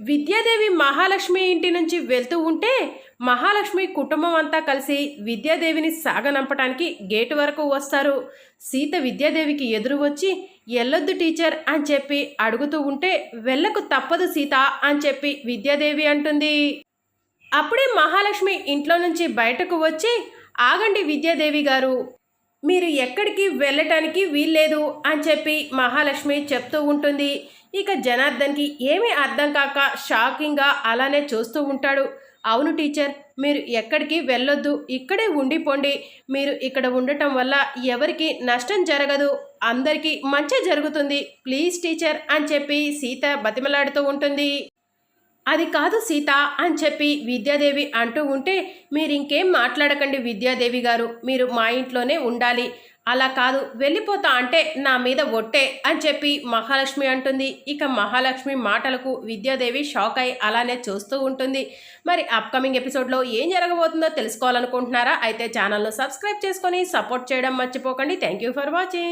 విద్యాదేవి మహాలక్ష్మి ఇంటి నుంచి వెళ్తూ ఉంటే మహాలక్ష్మి కుటుంబం అంతా కలిసి విద్యాదేవిని సాగనంపటానికి గేటు వరకు వస్తారు. సీత విద్యాదేవికి ఎదురు వచ్చి ఎల్లొద్దు టీచర్ అని చెప్పి అడుగుతూ ఉంటే వెళ్ళకు తప్పదు సీత అని చెప్పి విద్యాదేవి అంటుంది. అప్పుడే మహాలక్ష్మి ఇంట్లో నుంచి బయటకు వచ్చి ఆగండి విద్యాదేవి గారు మీరు ఎక్కడికి వెళ్ళటానికి వీల్లేదు అని చెప్పి మహాలక్ష్మి చెప్తూ ఉంటుంది. ఇక జనార్దన్కి ఏమీ అర్థం కాక షాకింగ్గా అలానే చూస్తూ ఉంటాడు. అవును టీచర్ మీరు ఎక్కడికి వెళ్ళొద్దు ఇక్కడే ఉండిపోండి. మీరు ఇక్కడ ఉండటం వల్ల ఎవరికి నష్టం జరగదు అందరికీ మంచి జరుగుతుంది. ప్లీజ్ టీచర్ అని చెప్పి సీత బతిమలాడుతూ ఉంటుంది. అది కాదు సీత అని చెప్పి విద్యాదేవి అంటూ ఉంటే మీరు ఇంకేం మాట్లాడకండి విద్యాదేవి గారు మీరు మా ఇంట్లోనే ఉండాలి. అలా కాదు వెళ్ళిపోతా అంటే నా మీద ఒట్టే అని చెప్పి మహాలక్ష్మి అంటుంది. ఇక మహాలక్ష్మి మాటలకు విద్యాదేవి షాక్ అయి అలానే చూస్తూ ఉంటుంది. మరి అప్కమింగ్ ఎపిసోడ్లో ఏం జరగబోతుందో తెలుసుకోవాలనుకుంటున్నారా? అయితే ఛానల్ను సబ్స్క్రైబ్ చేసుకొని సపోర్ట్ చేయడం మర్చిపోకండి. Thank you for watching